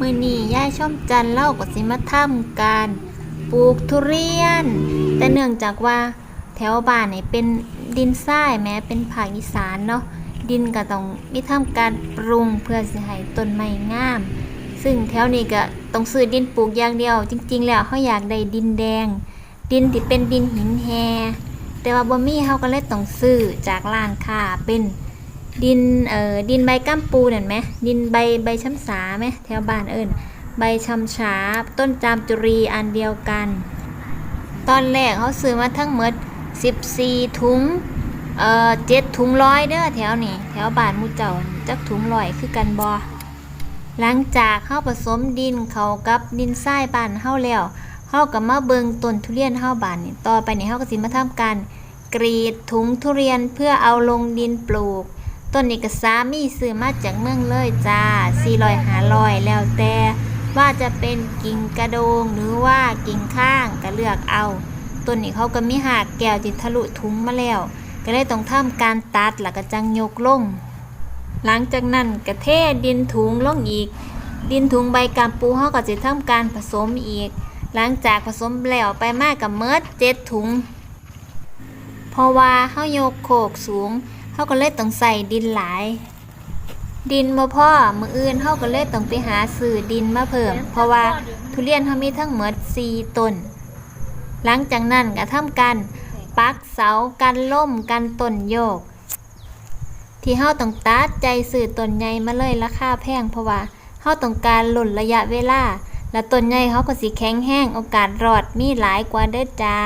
มือนี้ย่ายช่อมจันเล่าก็สิมาทำการปลูกทุเรียน แต่เนื่องจากว่าแถวบ้านนี่เป็นดินทรายแม้เป็นภาคอีสานเนาะดินก็ต้องมีทำการปรุงเพื่อสิให้ต้นไม้งาม ซึ่งแถวนี้ก็ต้องซื้อดินปลูกอย่างเดียว จริง ๆ แล้วเขาอยากได้ดินแดง ดินที่เป็นดินหินแฮแต่ว่าบ่มีเขาก็เลยต้องซื้อจากร้านค้าเป็น ดินเอ่อดินใบก้ามปูนั่นไหมดินใบใบช้ำสาไหมแถวบ้านเอิญใบช้ำฉาต้นจามจุรีอันเดียวกัน ตอนแรกเขาซื้อมาทั้งหมด 14 ถุงเอ่อเจ็ดถุงร้อยเด้อแถวนี้แถวบ้านมูเจ้าจักถุงร้อยคือกันบอหลังจากเข้าผสมดินเขากับดินทรายบ้านเฮาแล้วเฮาก็มาเบิงต้นทุเรียนเฮาบ้านนี่ต่อไปนี่เฮาก็สิมาทำการกรีดถุงทุเรียนเพื่อเอาลงดินปลูก ต้นนี้ก็สามีซื้อมาจากเมืองเลยจ้า400 500แล้วแต่ว่าจะเป็นกิ่งกระโดงหรือว่ากิ่งข้างก็เลือกเอาต้นนี้เขาก็มีหากแก้วจิทะลุถุงมาแล้ว ก็เลยต้องทำการตัดแล้วก็จังยกลง หลังจากนั้นก็เทดินถุงลงอีก ดินถุงใบกามปูเขาก็จะทำการผสมอีก หลังจากผสมแล้วไปมากกับเมิดเจ็ดถุง เพราะว่าเขายกโขกสูง เขาก็เลยต้องใส่ดินหลาย ดินบ่พ่อมืออื่นเขาก็เลยต้องไปหาซื้อดินมาเพิ่ม เพราะว่าทุเรียนเขามีทั้งหมด4ต้น หลังจากนั้นก็ทำการปักเสากันล่มกันต้นโยก ที่เฮาต้องตัดใจซื้อต้นใหญ่มาเลยราคาแพงเพราะว่าเฮาต้องการหล่นระยะเวลาและต้นใหญ่เขาก็สิแข็งแห้งโอกาสรอดมีหลายกว่าเด้อจ้า